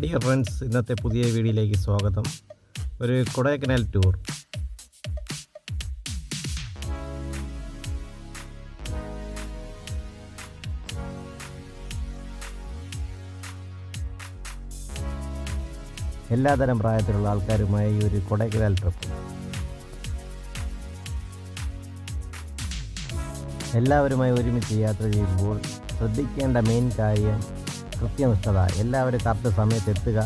Dear friends ഇന്നത്തെ പുതിയ വീഡിയോയിലേക്ക് സ്വാഗതം. ഒരു കൊടൈക്കനാൽ ടൂർ എല്ലാതരം പ്രായത്തിലുള്ള ആൾക്കാരുമായി ഒരു കൊടൈക്കനാൽ ട്രിപ്പ് എല്ലാവരുമായി ഒരുമിച്ച് യാത്ര ചെയ്യുമ്പോൾ ശ്രദ്ധിക്കേണ്ട മെയിൻ കാര്യം കൃത്യനിഷ്ഠത എല്ലാവരും കറക്റ്റ് സമയത്ത് എത്തുക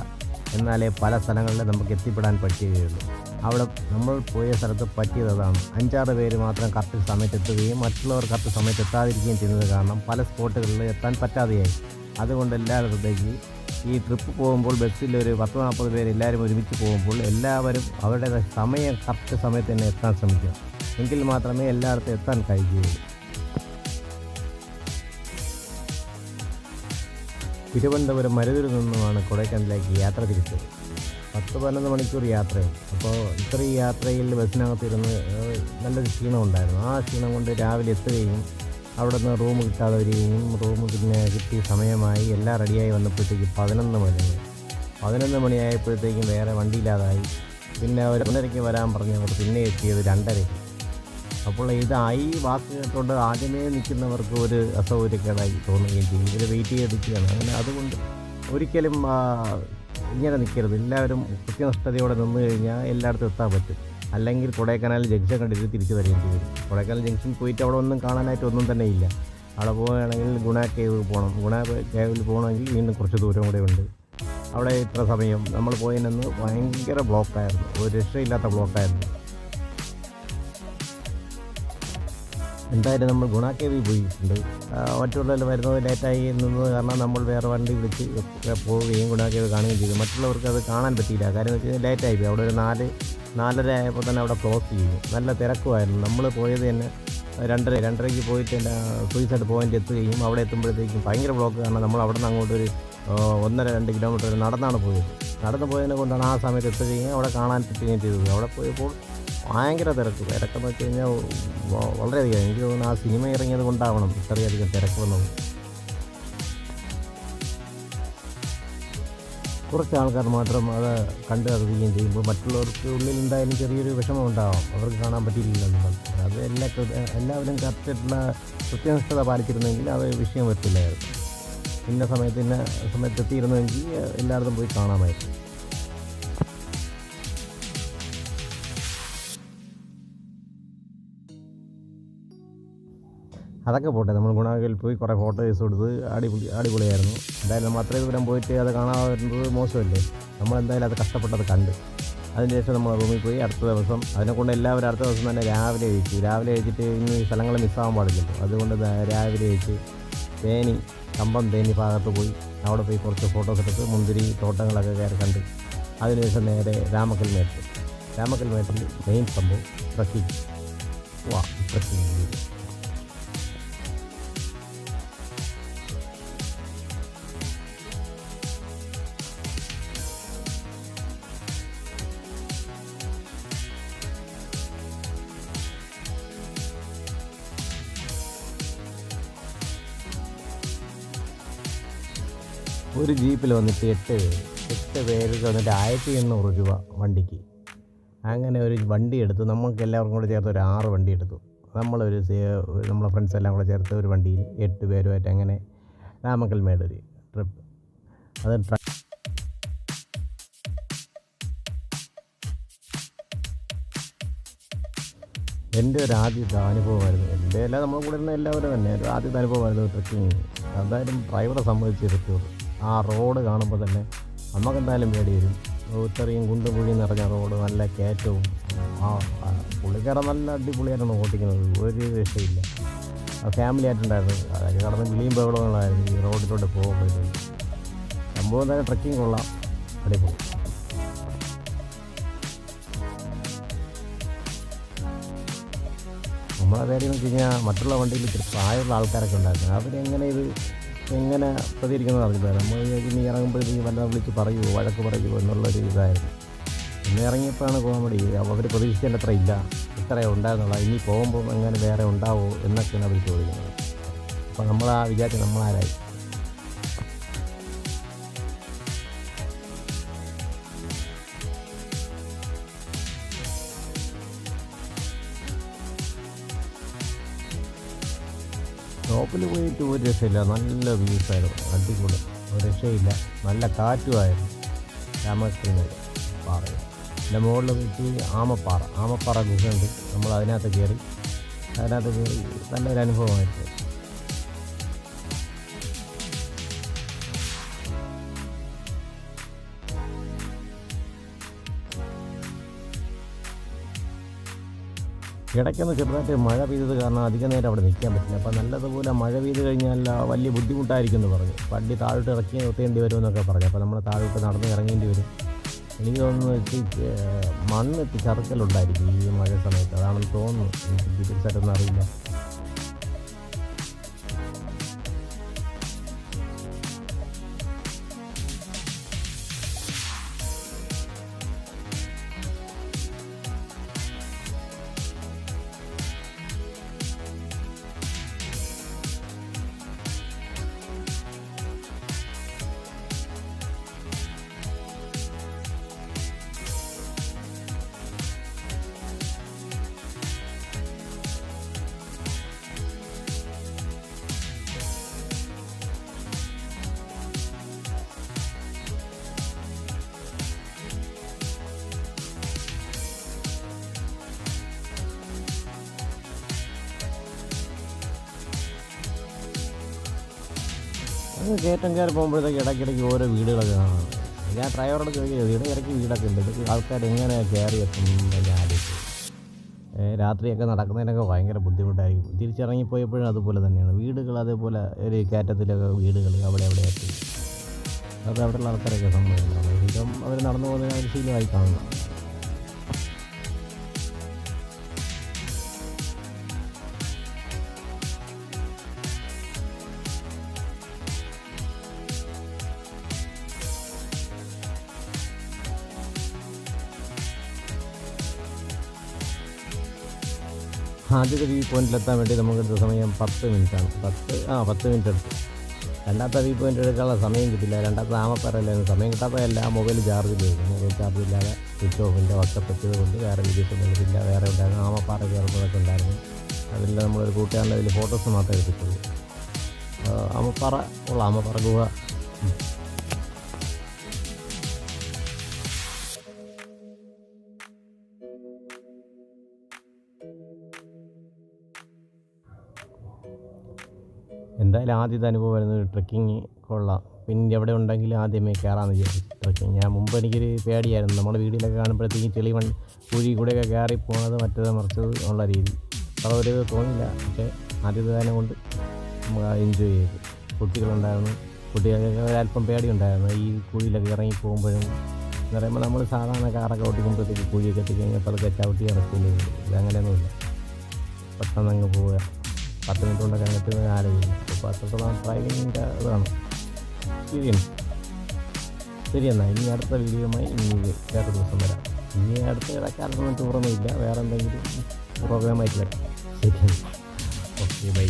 എന്നാലേ പല സ്ഥലങ്ങളിലും നമുക്ക് എത്തിപ്പെടാൻ പറ്റുകയുള്ളൂ. അവിടെ നമ്മൾ പോയ സ്ഥലത്ത് പറ്റിയത് അതാണ്. അഞ്ചാറ് പേര് മാത്രം കറക്റ്റ് സമയത്ത് എത്തുകയും മറ്റുള്ളവർ കറക്റ്റ് സമയത്ത് എത്താതിരിക്കുകയും ചെയ്യുന്നത് കാരണം പല സ്പോട്ടുകളിൽ എത്താൻ പറ്റാതെയായി. അതുകൊണ്ട് ശ്രദ്ധിച്ച് ഈ ട്രിപ്പ് പോകുമ്പോൾ ബസ്സിൽ ഒരു പത്ത് നാൽപ്പത് പേര് എല്ലാവരും ഒരുമിച്ച് പോകുമ്പോൾ എല്ലാവരും അവരുടെ സമയം കറക്റ്റ് സമയത്ത് തന്നെ എത്താൻ ശ്രമിക്കുക. എങ്കിൽ മാത്രമേ എല്ലായിടത്തും എത്താൻ കഴിയുകയുള്ളൂ. തിരുവനന്തപുരം മരുതൂരിൽ നിന്നുമാണ് കൊടൈക്കനാലിലേക്ക് യാത്ര തിരിച്ചത്. പത്ത് പതിനൊന്ന് മണിക്കൂർ യാത്രയുണ്ട് അപ്പോൾ ഇത്രയും യാത്രയിൽ ബസ്സിനകത്തിരുന്ന് നല്ലൊരു ക്ഷീണം ഉണ്ടായിരുന്നു. ആ ക്ഷീണം കൊണ്ട് രാവിലെ എത്തുകയും അവിടെ നിന്ന് റൂം കിട്ടാതെ വരികയും റൂം പിന്നെ കിട്ടിയ സമയമായി എല്ലാം റെഡിയായി വന്നപ്പോഴത്തേക്ക് പതിനൊന്ന് മണി. പതിനൊന്ന് മണിയായപ്പോഴത്തേക്കും വേറെ വണ്ടിയില്ലാതായി പിന്നെ അവർ ഒന്നരയ്ക്ക് വരാൻ പറഞ്ഞവർ പിന്നെ എത്തിയത് രണ്ടരയ്ക്ക്. അപ്പോൾ ഇതായി വാക്ക് കേട്ടുകൊണ്ട് ആദ്യമേ നിൽക്കുന്നവർക്ക് ഒരു അസൗകര്യക്കേടായി തോന്നുകയും ചെയ്യും. ഇവർ വെയിറ്റ് ചെയ്തിരിക്കുകയാണ്. അങ്ങനെ അതുകൊണ്ട് ഒരിക്കലും ഇങ്ങനെ നിൽക്കരുത്. എല്ലാവരും കൃത്യനിഷ്ഠതയോടെ നിന്ന് കഴിഞ്ഞാൽ എല്ലായിടത്തും എത്താൻ പറ്റും. അല്ലെങ്കിൽ കൊടൈക്കനാൽ ജംഗ്ഷൻ കണ്ടിട്ട് തിരിച്ചു വരേണ്ടി വരും കൊടൈക്കനാൽ ജംഗ്ഷൻ പോയിട്ട് അവിടെ ഒന്നും കാണാനായിട്ട് ഒന്നും തന്നെ ഇല്ല. അവിടെ പോവുകയാണെങ്കിൽ ഗുണ കേവ് പോകണം. ഗുണ കേവിൽ പോകണമെങ്കിൽ വീണ്ടും കുറച്ച് ദൂരം കൂടെ ഉണ്ട്. അവിടെ ഇത്ര സമയം നമ്മൾ പോയതിനന്ന് ഭയങ്കര ബ്ലോക്കായിരുന്നു ഒരു രക്ഷയില്ലാത്ത ബ്ലോക്കായിരുന്നു എന്തായാലും നമ്മൾ ഗുണാക്കേവി പോയിട്ടുണ്ട്. ആ, മറ്റുള്ളവർ വരുന്നത് ലേറ്റായി നിന്നത് കാരണം നമ്മൾ വേറെ വണ്ടി വിളിച്ച് പോവുകയും ഗുണാക്കേവി കാണുകയും ചെയ്തു. മറ്റുള്ളവർക്ക് അത് കാണാൻ പറ്റിയില്ല. കാര്യം എന്ന് വെച്ച് കഴിഞ്ഞാൽ ലേറ്റായി പോയി. അവിടെ ഒരു നാല് നാലര ആയപ്പോൾ തന്നെ അവിടെ ക്ലോസ് ചെയ്യും നല്ല തിരക്കുമായിരുന്നു. നമ്മൾ പോയത് തന്നെ രണ്ടര രണ്ടരയ്ക്ക് പോയിട്ട് തന്നെ സൂയിസൈഡ് പോയിന്റ് എത്തുകയും അവിടെ എത്തുമ്പോഴത്തേക്കും ഭയങ്കര ബ്ലോക്ക് കാരണം നമ്മൾ അവിടെ നിന്ന് അങ്ങോട്ട് ഒരു ഒന്നര രണ്ട് കിലോമീറ്റർ നടന്നാണ് പോയത്. നടന്നു പോയതിനെ കൊണ്ടാണ് ആ സമയത്ത് എത്തുകയും അവിടെ കാണാൻ പറ്റുകയും ചെയ്തത്. അവിടെ പോയപ്പോൾ ഭയങ്കര തിരക്ക്. തിരക്കെന്ന് വെച്ച് കഴിഞ്ഞാൽ വളരെയധികം. എനിക്ക് തോന്നുന്നു ആ സിനിമ ഇറങ്ങിയത് കൊണ്ടാവണം ഇത്രയധികം തിരക്ക് വന്നത്. കുറച്ച് ആൾക്കാർ മാത്രം അത് കണ്ട് അറിയുകയും ചെയ്യുമ്പോൾ മറ്റുള്ളവർക്ക് ഉള്ളിൽ എന്തായാലും ചെറിയൊരു വിഷമം ഉണ്ടാവാം. അവർക്ക് കാണാൻ പറ്റിയില്ല എന്നുള്ളത് അത് എല്ലാ എല്ലാവരും കറക്റ്റായിട്ടുള്ള കൃത്യനിഷ്ഠത പാലിച്ചിരുന്നെങ്കിൽ അത് വിഷയം വരത്തില്ലായിരുന്നു. ഇന്ന സമയത്ത് ഇന്ന സമയത്ത് എത്തിയിരുന്നെങ്കിൽ എല്ലായിടത്തും പോയി കാണാമായിരുന്നു. അതൊക്കെ പോട്ടെ. നമ്മൾ ഗുണാകയിൽ പോയി കുറേ ഫോട്ടോസ് കൊടുത്ത് അടിപൊളി അടിപൊളിയായിരുന്നു. എന്തായാലും നമ്മൾ അത്രയും ദൂരം പോയിട്ട് അത് കാണാതെ വരുന്നത് മോശമല്ലേ? നമ്മൾ എന്തായാലും അത് കഷ്ടപ്പെട്ടത് കണ്ട്. അതിനുശേഷം നമ്മൾ റൂമിൽ പോയി അടുത്ത ദിവസം അതിനെ കൊണ്ട് എല്ലാവരും അടുത്ത ദിവസം തന്നെ രാവിലെ കഴിച്ചു രാവിലെ കഴിച്ചിട്ട് ഇനി സ്ഥലങ്ങൾ മിസ്സാവാൻ പാടില്ലല്ലോ. അതുകൊണ്ട് രാവിലെ കഴിച്ച് തേനി കമ്പം തേനി ഭാഗത്ത് പോയി. അവിടെ പോയി കുറച്ച് ഫോട്ടോസ് എടുത്ത് മുന്തിരി തോട്ടങ്ങളൊക്കെ കയറി കണ്ട് അതിനുശേഷം നേരെ രാമക്കൽ മേട്ട് രാമക്കൽ മേട്ടിൽ മെയിൻ സംഭവം ട്രക്കിംഗ്. വാ ട്രക്കിംഗ്. ഒരു ജീപ്പിൽ വന്നിട്ട് എട്ട് പേര് എട്ട് പേർക്ക് വന്നിട്ട് ആയിരത്തി എണ്ണൂറ് രൂപ വണ്ടിക്ക്. അങ്ങനെ ഒരു വണ്ടി എടുത്തു. നമുക്ക് എല്ലാവർക്കും കൂടെ ചേർത്ത് ഒരു ആറ് വണ്ടി എടുത്തു. നമ്മളൊരു നമ്മളെ ഫ്രണ്ട്സ് എല്ലാം കൂടെ ചേർത്ത് ഒരു വണ്ടിയിൽ എട്ട് പേരുമായിട്ട് അങ്ങനെ രാമക്കൽ മേടൊരു ട്രിപ്പ് അത് എന്റെ ഒരു ആദ്യത്തെ അനുഭവമായിരുന്നു എന്റെ എല്ലാം നമ്മൾ കൂടെ ഇരുന്ന എല്ലാവരും തന്നെ ഒരു ആദ്യത്തെ അനുഭവമായിരുന്നു ട്രക്കിങ് അതായാലും ഡ്രൈവറെ സംബന്ധിച്ച് പറ്റുള്ളൂ ആ റോഡ് കാണുമ്പോൾ തന്നെ നമുക്ക് എന്തായാലും പേടി വരും. ഇത്രയും കുണ്ടും നിറഞ്ഞ റോഡ് നല്ല കയറ്റവും. ആ പുള്ളിക്കാരൻ നല്ല അടിപൊളിയായിരുന്നു ഓട്ടിക്കുന്നത് ഒരു രക്ഷയില്ല. ഫാമിലി ആയിട്ടുണ്ടായിരുന്നു. അതൊക്കെ കടന്ന് വിളിയും ബഹളങ്ങളായിരുന്നു ഈ റോഡിലൂടെ പോകുമ്പോഴത്തേക്ക് സംഭവം തന്നെ ട്രക്കിംഗ് കൊള്ളാം. അടിപൊളി. നമ്മളെ കാര്യം വെച്ച് കഴിഞ്ഞാൽ മറ്റുള്ള വണ്ടിയിൽ ഇത്തിരി പ്രായമുള്ള ആൾക്കാരൊക്കെ ഉണ്ടായിരുന്നു. അവരെങ്ങനെ ഇത് എങ്ങനെ പ്രതികരിക്കുന്നത് അറിയില്ല നമ്മൾ ഇനി ഇറങ്ങുമ്പോഴത്തേക്ക് വല്ലതും വിളിച്ച് പറയുമോ വഴക്ക് പറയുമോ എന്നുള്ളൊരു ഇതായിരുന്നു. ഇന്ന് ഇറങ്ങിയപ്പോഴാണ് കോമഡി. അവർ പ്രതീക്ഷിക്കേണ്ട അത്ര ഇല്ല ഇത്രയേ ഉണ്ടായിരുന്നുള്ളൂ. ഇനി പോകുമ്പോൾ എങ്ങനെ വേറെ ഉണ്ടാവുമോ എന്നൊക്കെയാണ് അവർ ചോദിക്കുന്നത്. അപ്പോൾ നമ്മൾ ആ വിചാരിച്ച് നമ്മളാരായി ടോപ്പിൽ പോയിട്ട് ഒരു രക്ഷയില്ല. നല്ല വ്യൂസ് ആയിരുന്നു. അടിപൊളി. ഒരു രക്ഷയില്ല. നല്ല കാറ്റുമായിരുന്നു. രാമകൃഷ്ണൻ പാറയിൽ. എന്റെ മുകളിൽ വെച്ച് ആമപ്പാറ. ആമപ്പാറ ഗുഹയുണ്ട്. നമ്മൾ അതിനകത്ത് കയറി അതിനകത്ത് കയറി നല്ലൊരു അനുഭവമായിരുന്നു. ഇടയ്ക്കൊന്ന് ചെറുതായിട്ട് മഴ പെയ്തത് കാരണം അധിക നേരം അവിടെ നിൽക്കാൻ പറ്റില്ല. അപ്പോൾ നല്ലതുപോലെ മഴ പെയ്ത് കഴിഞ്ഞാൽ വലിയ ബുദ്ധിമുട്ടായിരിക്കും എന്ന് പറഞ്ഞു. വണ്ടി താഴോട്ട് ഇറക്കി നിർത്തേണ്ടി വരും എന്നൊക്കെ പറഞ്ഞു. അപ്പോൾ നമ്മൾ താഴോട്ട് നടന്ന് ഇറങ്ങേണ്ടി വരും. എനിക്ക് തോന്നുന്നു വെച്ച് മണ്ണ് ചറുക്കലുണ്ടായിരിക്കും ഈ മഴ സമയത്ത്. അതാണെന്ന് തോന്നുന്നു. എനിക്ക് ഡീറ്റെയിൽസ് ആയിട്ടൊന്നും അറിയില്ല. കയറ്റം കയറി പോകുമ്പോഴത്തേക്ക് ഇടയ്ക്കിടയ്ക്ക് ഓരോ വീടുകളൊക്കെ കാണാം. ഞാൻ ഡ്രൈവറോട് ചോദിക്കുന്നത് ഇവിടെ ഇടയ്ക്ക് വീടൊക്കെ ഉണ്ട്? ആൾക്കാർ എങ്ങനെയാണ് കയറി എത്തുന്നത് ആലോചിച്ചു രാത്രിയൊക്കെ നടക്കുന്നതിനൊക്കെ ഭയങ്കര ബുദ്ധിമുട്ടായിരിക്കും. തിരിച്ചിറങ്ങിപ്പോയപ്പോഴും അതുപോലെ തന്നെയാണ്. വീടുകൾ അതേപോലെ ഒരു കയറ്റത്തിലൊക്കെ വീടുകൾ അവിടെ അവിടെ ആയിട്ട് അത് അവിടെയുള്ള ആൾക്കാരൊക്കെ സംഭവിക്കുന്നത് അവർ നടന്നു പോകുന്നതിന് ഒരു ശീലമായി കാണുന്നു. ആദ്യത്തെ വ്യൂ പോയിന്റിലെത്താൻ വേണ്ടി നമുക്ക് എടുത്ത സമയം പത്ത് മിനിറ്റാണ്. പത്ത് ആ പത്ത് മിനിറ്റ് എടുത്തു. രണ്ടാമത്തെ വ്യൂ പോയിന്റ് എടുക്കാനുള്ള സമയം കിട്ടില്ല. രണ്ടാമത്തെ ആമപ്പറല്ലായിരുന്നു സമയം കിട്ടാത്തതല്ല മൊബൈൽ ചാർജ് ചെയ്തു. മൊബൈൽ ചാർജ് ഇല്ലാതെ സ്വിച്ച് ഓഫിന്റെ വാട്സപ്പ് എത്തിയത് കൊണ്ട് വേറെ എടുത്തില്ല. വേറെ ഉണ്ടായിരുന്നു. ആമപ്പാറ കയറുന്നതൊക്കെ ഉണ്ടായിരുന്നു. അതിൽ നമ്മളൊരു കൂട്ടുകാരന്റെ അതിൽ ഫോട്ടോസ് മാത്രമേ എടുത്തിട്ടുള്ളൂ. ആമപ്പാറ ഉള്ള ആമപ്പാറ ഗുഹ. എന്തായാലും ആദ്യത്തെ അനുഭവം വരുന്നത് ട്രക്കിങ് കൊള്ളാം. പിന്നെ എവിടെ ഉണ്ടെങ്കിൽ ആദ്യമേ കയറാമെന്ന് വിചാരിച്ചു ട്രക്കിങ് ഞാൻ മുമ്പ് എനിക്കൊരു പേടിയായിരുന്നു. നമ്മുടെ വീഡിയോയിലൊക്കെ കാണുമ്പോഴത്തേക്കും ചെളി മൺ കുഴി കൂടെയൊക്കെ കയറി പോകുന്നത് മറ്റേത് മറിച്ചത് ഉള്ള രീതി. അപ്പോൾ ഒരു തോന്നില്ല പക്ഷേ ആദ്യത്തെ കൊണ്ട് നമ്മൾ എൻജോയ് ചെയ്തു. കുട്ടികളുണ്ടായിരുന്നു. കുട്ടികൾക്ക് ഒരല്പം പേടിയുണ്ടായിരുന്നു. ഈ കുഴിയിലൊക്കെ ഇറങ്ങി പോകുമ്പോഴും എന്ന് പറയുമ്പോൾ നമ്മൾ സാധാരണ കാറൊക്കെ ഓട്ടിക്കുമ്പോഴത്തേക്ക് കുഴിയൊക്കെ എത്തിക്കഴിഞ്ഞാൽ പതുക്കെ ചവിട്ടി ഇറക്കില്ലേ ഇത് അങ്ങനെയൊന്നുമില്ല. പെട്ടെന്ന് അങ്ങ് പോവുക. പത്ത് മിനിറ്റ് കൊണ്ട് അങ്ങോട്ട് ആലോചിക്കും അപ്പോൾ അത്രത്തോളം ഡ്രൈവിങ്ങിന്റെ ഇതാണ്. എക്സ്പീരിയൻസ് ശരി എന്നാൽ ഇനി അടുത്ത വീഡിയോയുമായി ഇനി വേറെ ദിവസം വരാം. ഇനി അടുത്ത ഇടക്കാലത്തൊന്നും ടൂറൊന്നും ഇല്ല. വേറെ എന്തെങ്കിലും പ്രോഗ്രാമായിട്ട് വരാം. ശരി ഓക്കെ ബൈ